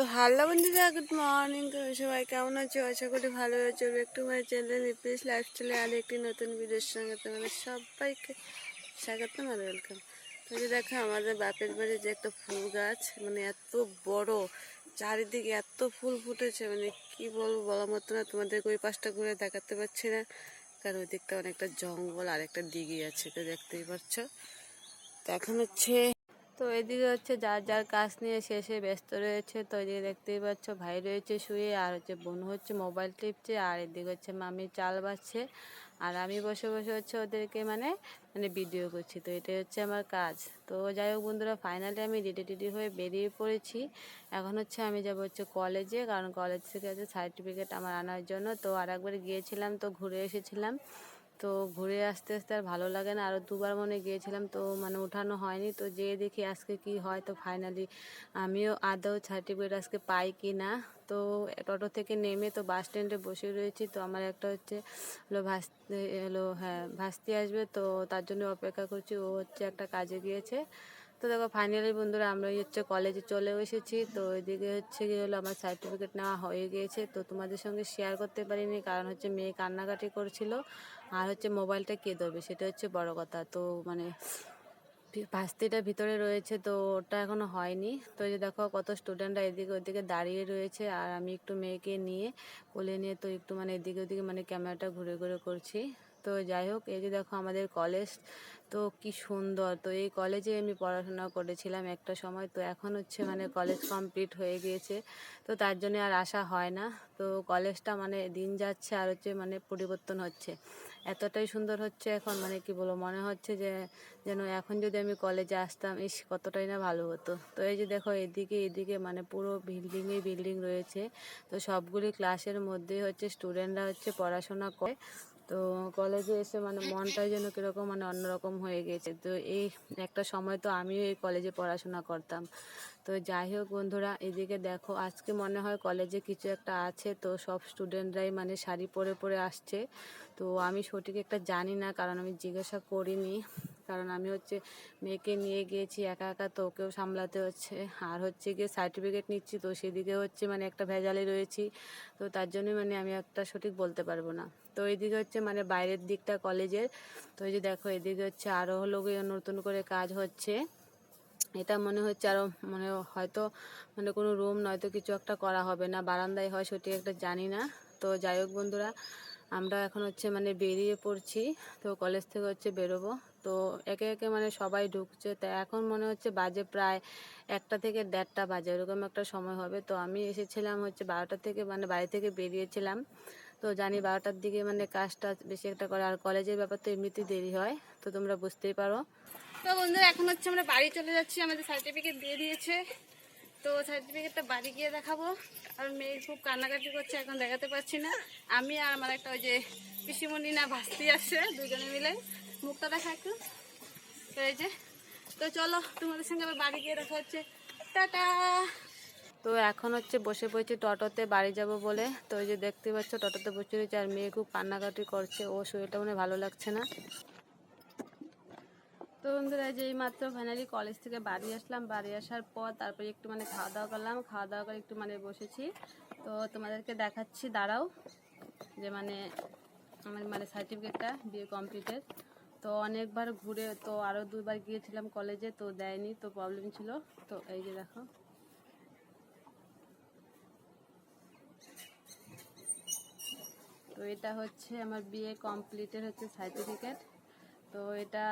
তো হ্যালো বন্ধুরা good morning সবাই কেমন আছো? আশা করি ভালো আছো। একটু মাই চ্যানেল নিপিস লাইফস্টাইলে আর একটি নতুন ভিডিওর সঙ্গে তোমাদের সবাইকে স্বাগতম আর ওয়েলকাম তো দেখো, আমাদের বাপের বাড়ি যে একটা ফুল গাছ মানে এত বড়, চারিদিকে এত ফুল ফুটেছে মানে কি বলব বলার মতো না তোমাদের ওই পাশটা ঘুরে দেখাতে পারছি না। কারণ ওই দিকটা অনেকটা জঙ্গল আর একটা দিঘি আছে, তো দেখতেই পাচ্ছ। তো এখন হচ্ছে তো এদিকে হচ্ছে যার যার কাজ নিয়ে শেষে ব্যস্ত রয়েছে। তো এদিকে দেখতেই পাচ্ছ ভাই রয়েছে শুয়ে, আর হচ্ছে বোন হচ্ছে মোবাইল টিপছে, আর এদিকে হচ্ছে মামি চাল বাচ্ছে। আর আমি বসে বসে হচ্ছে ওদেরকে মানে মানে ভিডিও করছি। তো এটাই হচ্ছে আমার কাজ। তো যাই হোক বন্ধুরা ফাইনালি আমি রেডি টেডি হয়ে বেরিয়ে পড়েছি। এখন হচ্ছে আমি যাব হচ্ছে কলেজে কারণ কলেজ থেকে হচ্ছে সার্টিফিকেট আমার আনার জন্য। তো আর একবার গিয়েছিলাম, তো ঘুরে এসেছিলাম। তো ঘুরে আসতে আসতে আর ভালো লাগে না। আরও দুবার মনে গিয়েছিলাম, তো মানে ওঠানো হয়নি। তো যেয়ে দেখি আজকে কি হয়। তো ফাইনালি আমিও আদৌ সার্টিফিকেট আজকে পাই কি না। তো টোটো থেকে নেমে তো বাস স্ট্যান্ডে বসে রয়েছি। তো আমার একটা হচ্ছে হলো ভাস্তি হলো হ্যাঁ ভাস্তি আসবে। তো তার জন্য অপেক্ষা করছি। ও হচ্ছে একটা কাজে গিয়েছে। তো দেখো ফাইনালি বন্ধুরা, আমরা এই হচ্ছে কলেজে চলে এসেছি। তো এদিকে হচ্ছে গিয়ে হলো, আমার সার্টিফিকেট নেওয়া হয়ে গিয়েছে। তো তোমাদের সঙ্গে শেয়ার করতে পারিনি, কারণ হচ্ছে মেয়ে কান্নাকাটি করছিল। আর হচ্ছে মোবাইলটা কে দেবে সেটা হচ্ছে বড় কথা। তো মানে ভাস্তিটা ভিতরে রয়েছে, তো ওটা এখনও হয়নি। তো যে দেখো, কত স্টুডেন্টরা এদিকে ওদিকে দাঁড়িয়ে রয়েছে। আর আমি একটু মেয়েকে নিয়ে, কোলে নিয়ে তো একটু মানে এদিকে ওদিকে মানে ক্যামেরাটা ঘুরে ঘুরে করছি। তো যাই হোক, এই যে দেখো আমাদের কলেজ তো কি সুন্দর। তো এই কলেজে আমি পড়াশোনা করেছিলাম একটা সময়, তো এখন হচ্ছে মানে কলেজ কমপ্লিট হয়ে গিয়েছে। তো তার জন্য আর আসা হয় না। তো কলেজটা মানে দিন যাচ্ছে আর হচ্ছে মানে পরিবর্তন হচ্ছে। এতটাই সুন্দর হচ্ছে এখন মানে কি বলব, মনে হচ্ছে যে, যেন এখন যদি আমি কলেজে আসতাম, ইস, কতটাই না ভালো হতো। তো এই যে দেখো, এদিকে এদিকে মানে পুরো বিল্ডিংয়ে বিল্ডিং রয়েছে। তো সবগুলি ক্লাসের মধ্যে হচ্ছে স্টুডেন্টরা হচ্ছে পড়াশোনা করে। তো কলেজে এসে মানে মনটাই যেন কীরকম মানে অন্যরকম হয়ে গেছে। তো এই একটা সময় তো আমিও এই কলেজে পড়াশোনা করতাম। তো যাই হোক বন্ধুরা, এদিকে দেখো, আজকে মনে হয় কলেজে কিছু একটা আছে, তো সব স্টুডেন্টরাই মানে শাড়ি পরে পরে আসছে। তো আমি সঠিক একটা জানি না, কারণ আমি জিজ্ঞাসা করিনি। কারণ আমি হচ্ছে মেয়েকে নিয়ে গিয়েছি একা একা, তো ওকেও সামলাতে হচ্ছে। আর হচ্ছে গিয়ে সার্টিফিকেট নিচ্ছি, তো সেদিকে হচ্ছে মানে একটা ভেজালে রয়েছি, তো তার জন্যই মানে আমি একটা সঠিক বলতে পারব না। তো এদিকে হচ্ছে মানে বাইরের দিকটা কলেজের, তো এই যে দেখো এদিকে হচ্ছে আরও হলো গিয়ে নতুন করে কাজ হচ্ছে। এটা মনে হচ্ছে আরও মানে হয়তো মানে কোনো রুম নয়তো কিছু একটা করা হবে না, বারান্দায় হয় সঠিক একটা জানি না। তো যাই হোক বন্ধুরা আমরা এখন হচ্ছে মানে বেরিয়ে পড়ছি, তো কলেজ থেকে হচ্ছে বেরোবো। তো একে একে মানে সবাই ঢুকছে, তা এখন মনে হচ্ছে বাজে প্রায় একটা থেকে দেড়টা বাজে, এরকম একটা সময় হবে। তো আমি এসেছিলাম হচ্ছে বারোটা থেকে মানে বাড়ি থেকে বেরিয়েছিলাম। তো জানি বারোটার দিকে মানে কাজটা বেশি একটা করে, আর কলেজের ব্যাপার তো এমনিতেই দেরি হয়, তো তোমরা বুঝতেই পারো। তো বন্ধুরা, এখন হচ্ছে আমরা বাড়ি চলে যাচ্ছি, আমাদের সার্টিফিকেট দিয়ে দিয়েছে। তো সার্টিফিকেটটা বাড়ি গিয়ে দেখাবো। আর মেয়ে খুব কান্নাকাটি করছে, এখন দেখাতে পারছি না। আমি আর আমার একটা ওই যে পিসিমণি না ভাস্তি আসছে দুজনে মিলে। মুখটা দেখা একটু। তো এই যে, তো চলো, তোমাদের সঙ্গে আবার বাড়ি গিয়ে দেখা হচ্ছে। টাটা! তো এখন হচ্ছে বসে পড়েছি টোটোতে, বাড়ি যাব বলে। তো ওই যে দেখতে পাচ্ছ, টোটোতে বসে রয়েছে আর মেয়ে খুব কান্নাকাটি করছে। ও শরীরটা মনে ভালো লাগছে না। তো বন্ধুরা যে মাত্র ফাইনালি কলেজ থেকে বাড়ি আসলাম। বাড়ি আসার পর তারপরে একটু মানে খাওয়া দাওয়া করলাম। খাওয়া দাওয়া করে একটু মানে বসেছি। তো তোমাদেরকে দেখাচ্ছি, দাঁড়াও। যে মানে আমার মানে সার্টিফিকেটটা বিয়ে কমপ্লিটের তো অনেকবার ঘুরে, তো আরও দুবার গিয়েছিলাম কলেজে তো দেয়নি, তো প্রবলেম ছিল। তো এই যে দেখো। তো এটা হচ্ছে আমার বিয়ে কমপ্লিটের হচ্ছে সার্টিফিকেট তো এটা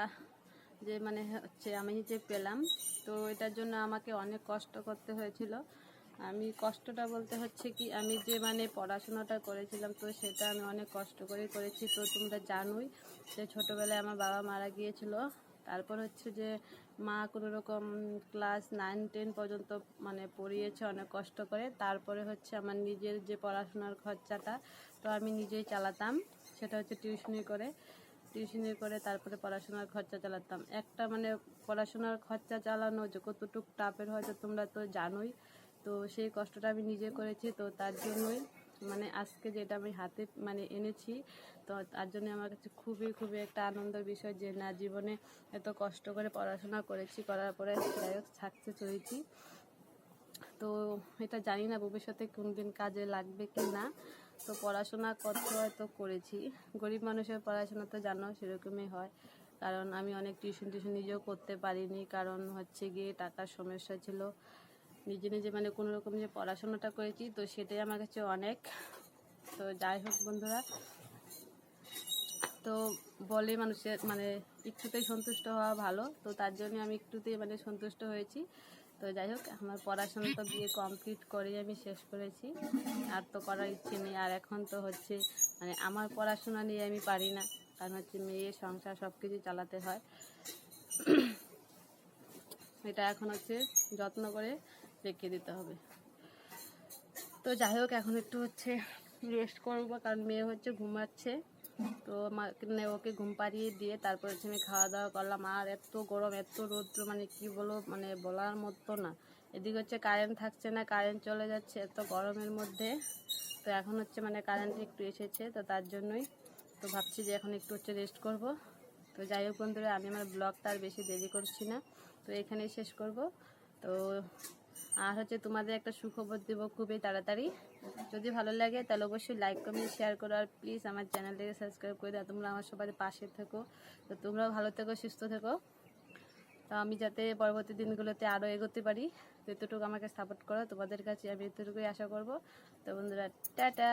যে মানে হচ্ছে আমি যে পেলাম, তো এটার জন্য আমাকে অনেক কষ্ট করতে হয়েছিল। আমি কষ্টটা বলতে হচ্ছে কি, আমি যে মানে পড়াশোনাটা করেছিলাম, তো সেটা আমি অনেক কষ্ট করে করেছি। তো তোমরা জানোই যে ছোটোবেলায় আমার বাবা মারা গিয়েছিল। তারপর হচ্ছে যে মা কোনো রকম ক্লাস নাইন, টেন পর্যন্ত মানে পড়িয়েছে অনেক কষ্ট করে। তারপরে হচ্ছে আমার নিজের যে পড়াশোনার খরচাটা, তো আমি নিজেই চালাতাম। সেটা হচ্ছে টিউশনি করে। টিউশনি করে তারপরে পড়াশোনার খরচা চালাতাম। একটা মানে পড়াশোনার খরচা চালানো যে কতটুক টাপের হয়তো তোমরা তো জানোই, তো সেই কষ্টটা আমি নিজে করেছি, তো তার জন্যই মানে আজকে যেটা আমি হাতে মানে এনেছি, তো তার জন্য আমার কাছে খুবই খুবই একটা আনন্দের বিষয় যে না, জীবনে এত কষ্ট করে পড়াশোনা করেছি, করার পরে যাই হোক সাকসেস হয়েছি। তো এটা জানি না ভবিষ্যতে কোন দিন কাজে লাগবে কি না। তো পড়াশোনা কত হয়তো করেছি। গরিব মানুষের পড়াশোনা তো জানো, সেরকমই হয়। কারণ আমি অনেক টিউশন টিউশন নিজেও করতে পারিনি। কারণ হচ্ছে গিয়ে টাকার সমস্যা ছিল। নিজে নিজে মানে কোনো রকম যে পড়াশোনাটা করেছি, তো সেটাই আমার কাছে অনেক। তো যাই হোক বন্ধুরা, তো বলে মানুষের মানে একটুতেই সন্তুষ্ট হওয়া ভালো। তো তার জন্য আমি একটুতেই মানে সন্তুষ্ট হয়েছি। তো যাই হোক, আমার পড়াশোনা তো বিয়ে কমপ্লিট করে আমি শেষ করেছি। আর তো করার ইচ্ছে নেই। আর এখন তো হচ্ছে মানে আমার পড়াশোনা নিয়ে আমি পারি না। কারণ হচ্ছে মেয়ে, সংসার সব কিছু চালাতে হয়। এটা এখন হচ্ছে যত্ন করে রেখে দিতে হবে। তো যাই হোক, এখন একটু হচ্ছে রেস্ট করব। কারণ মেয়ে হচ্ছে ঘুমাচ্ছে। তো মানে ওকে ঘুম পাড়িয়ে দিয়ে তারপর হচ্ছে আমি খাওয়া দাওয়া করলাম। আর এত গরম, এত রৌদ্র মানে কি বলো মানে বলার মতো না। এদিকে হচ্ছে কারেন্ট থাকছে না কারেন্ট চলে যাচ্ছে এত গরমের মধ্যে। তো এখন হচ্ছে মানে কারেন্ট একটু এসেছে, তো তার জন্যই তো ভাবছি যে এখন একটু হচ্ছে রেস্ট করব। তো যাই হোক বন্ধুরা, আমি আমার ব্লগটা আর বেশি দেরি করছি না। তো এখানেই শেষ করব। তো আর হচ্ছে তোমাদের একটা সুখবর দেবো খুবই তাড়াতাড়ি। যদি ভালো লাগে, তাহলে অবশ্যই লাইক কমেন্ট শেয়ার করো আর প্লিজ আমার চ্যানেলটাকে সাবস্ক্রাইব করে দাও। তোমরা আমার সবার পাশে থেকো। তো তোমরাও ভালো থেকো, সুস্থ থেকো। তো আমি যাতে পরবর্তী দিনগুলোতে আরও এগোতে পারি, তো এতটুকু আমাকে সাপোর্ট করো। তোমাদের কাছে আমি এতটুকুই আশা করব। তো বন্ধুরা, টাটা!